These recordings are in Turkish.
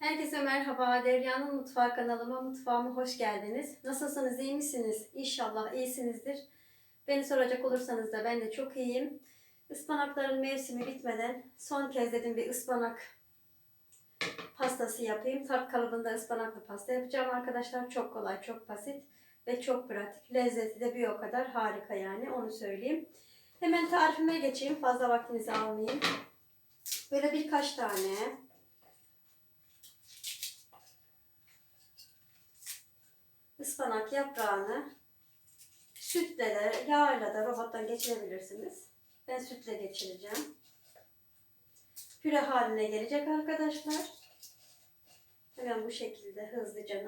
Herkese merhaba. Derya'nın Mutfağı kanalıma, mutfağıma hoş geldiniz. Nasılsınız, iyi misiniz? İnşallah iyisinizdir. Beni soracak olursanız da ben de çok iyiyim. Ispanakların mevsimi bitmeden son kez dedim bir ıspanak pastası yapayım. Tart kalıbında ıspanaklı pasta yapacağım arkadaşlar. Çok kolay, çok basit ve çok pratik. Lezzeti de bir o kadar harika yani onu söyleyeyim. Hemen tarifime geçeyim. Fazla vaktinizi almayayım. Böyle birkaç tane ıspanak yaprağını sütle de yağla da robottan geçirebilirsiniz. Ben sütle geçireceğim. Püre haline gelecek arkadaşlar. Hemen bu şekilde hızlıca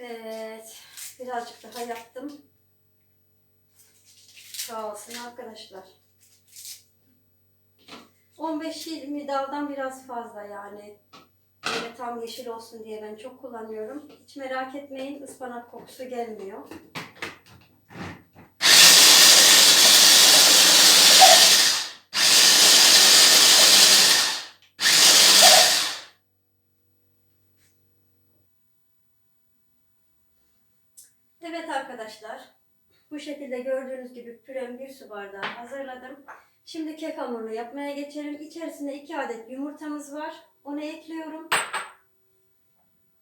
Evet. Birazcık daha yaptım. Sağ olsun arkadaşlar. 15-20 daldan biraz fazla yani. Böyle tam yeşil olsun diye ben çok kullanıyorum. Hiç merak etmeyin ıspanak kokusu gelmiyor. Evet arkadaşlar. Bu şekilde gördüğünüz gibi pürem bir su bardağı hazırladım. Şimdi kek hamurunu yapmaya geçelim. İçerisinde 2 adet yumurtamız var. Onu ekliyorum.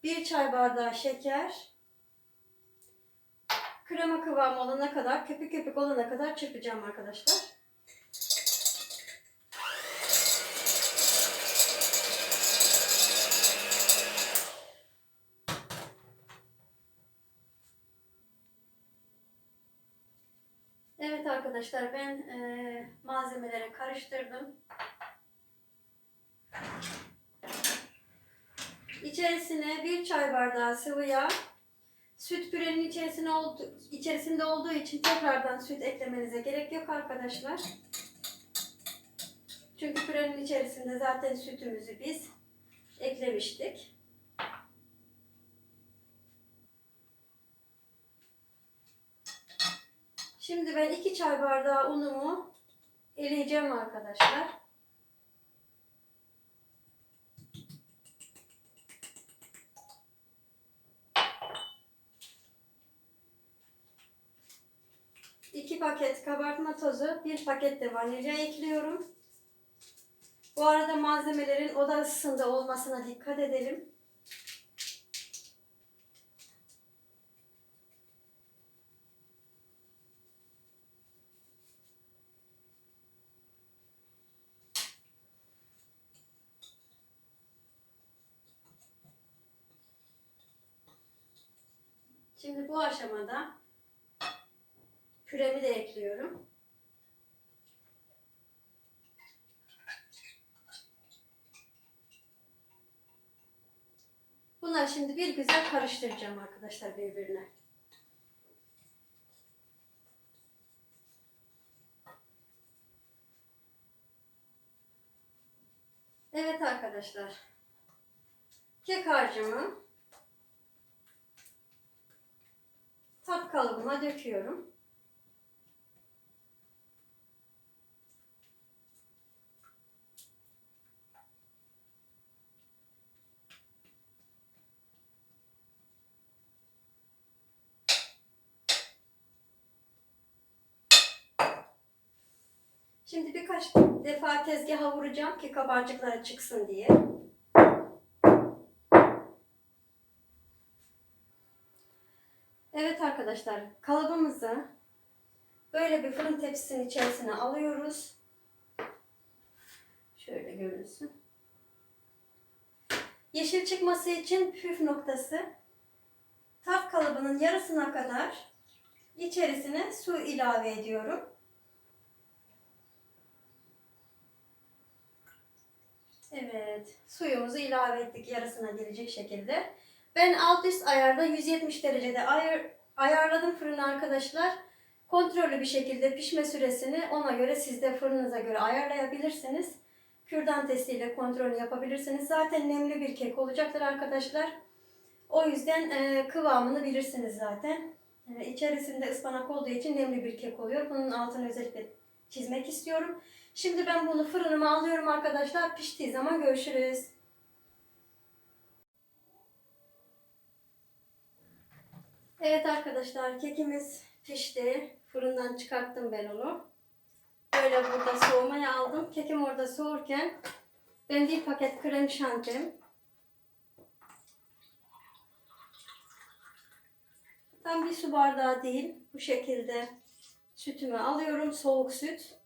1 çay bardağı şeker. Krema kıvamı olana kadar, köpük köpük olana kadar çırpacağım arkadaşlar. Evet arkadaşlar ben e, malzemeleri karıştırdım. İçerisine bir çay bardağı sıvı yağ, süt pürenin içerisine oldu, içerisinde olduğu için tekrardan süt eklemenize gerek yok arkadaşlar. Çünkü pürenin içerisinde zaten sütümüzü biz eklemiştik. Şimdi ben iki çay bardağı unumu eleyeceğim arkadaşlar. İki paket kabartma tozu, bir paket de vanilya ekliyorum. Bu arada malzemelerin oda ısısında olmasına dikkat edelim. Şimdi bu aşamada püremi de ekliyorum. Bunları şimdi bir güzel karıştıracağım arkadaşlar birbirine. Evet arkadaşlar. Kek harcımı tat kalıbıma döküyorum. Şimdi birkaç defa tezgaha vuracağım ki kabarcıkları çıksın diye. Evet arkadaşlar kalıbımızı böyle bir fırın tepsisinin içerisine alıyoruz. Şöyle görünsün. Yeşil çıkması için püf noktası tart kalıbının yarısına kadar içerisine su ilave ediyorum. Evet. Suyumuzu ilave ettik yarısına gelecek şekilde. Ben alt üst ayarda 170 derecede ayar, ayarladım fırını arkadaşlar. Kontrollü bir şekilde pişme süresini ona göre siz de fırınıza göre ayarlayabilirsiniz. Kürdan testiyle kontrolünü yapabilirsiniz. Zaten nemli bir kek olacaktır arkadaşlar. O yüzden e, kıvamını bilirsiniz zaten. E, içerisinde ıspanak olduğu için nemli bir kek oluyor. Bunun altını özellikle çizmek istiyorum. Şimdi ben bunu fırınıma alıyorum arkadaşlar. Piştiği zaman görüşürüz. Evet arkadaşlar kekimiz pişti. Fırından çıkarttım ben onu. Böyle burada soğumaya aldım. Kekim orada soğurken ben bir paket krem şantim. Tam bir su bardağı değil. Bu şekilde sütümü alıyorum. Soğuk süt.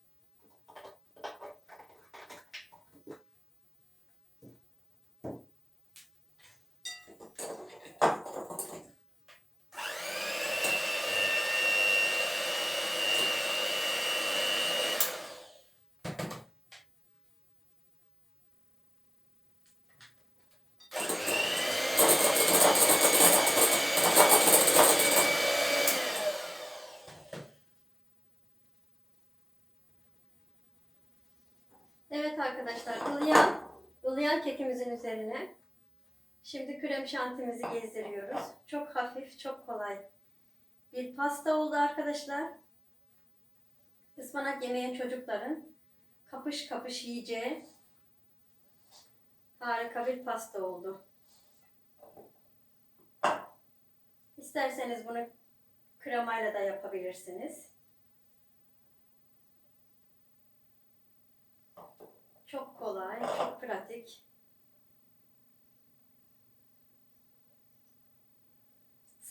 Evet arkadaşlar, ılıyan, ılıyan kekimizin üzerine şimdi krem şantimizi gezdiriyoruz. Çok hafif, çok kolay bir pasta oldu arkadaşlar. Ispanak yemeyen çocukların kapış kapış yiyeceği harika bir pasta oldu. İsterseniz bunu kremayla da yapabilirsiniz. Çok kolay, çok pratik.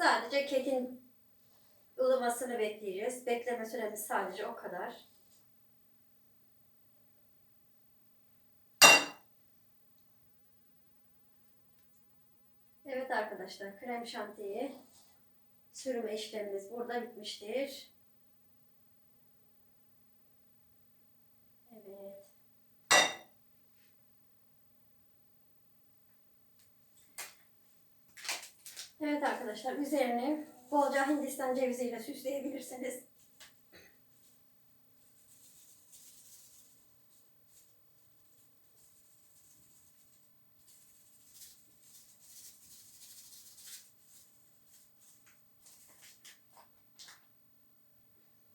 Sadece kekin ılımasını bekleyeceğiz. Bekleme süremiz sadece o kadar. Evet arkadaşlar, krem şantiyi sürme işlemimiz burada bitmiştir. Evet. Evet arkadaşlar üzerini bolca hindistan ceviziyle süsleyebilirsiniz.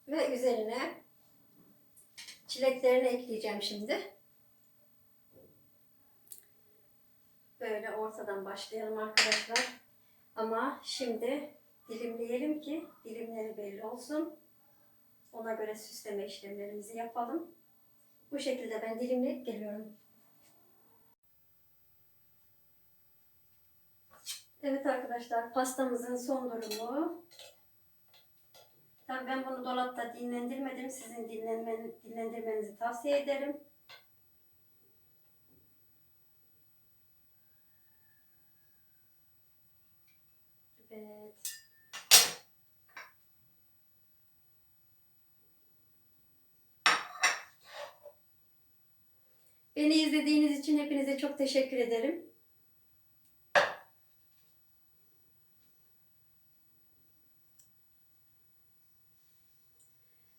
Ve üzerine çileklerini ekleyeceğim şimdi. Böyle ortadan başlayalım arkadaşlar. Ama şimdi dilimleyelim ki dilimleri belli olsun. Ona göre süsleme işlemlerimizi yapalım. Bu şekilde ben dilimleyip geliyorum. Evet arkadaşlar pastamızın son durumu. Tabii ben bunu dolapta dinlendirmedim. Sizin dinlenmen, dinlendirmenizi tavsiye ederim. Evet. Beni izlediğiniz için hepinize çok teşekkür ederim.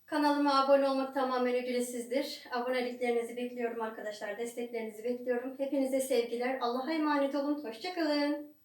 Kanalıma abone olmak tamamen ücretsizdir. Aboneliklerinizi bekliyorum arkadaşlar. Desteklerinizi bekliyorum. Hepinize sevgiler. Allah'a emanet olun. Hoşçakalın.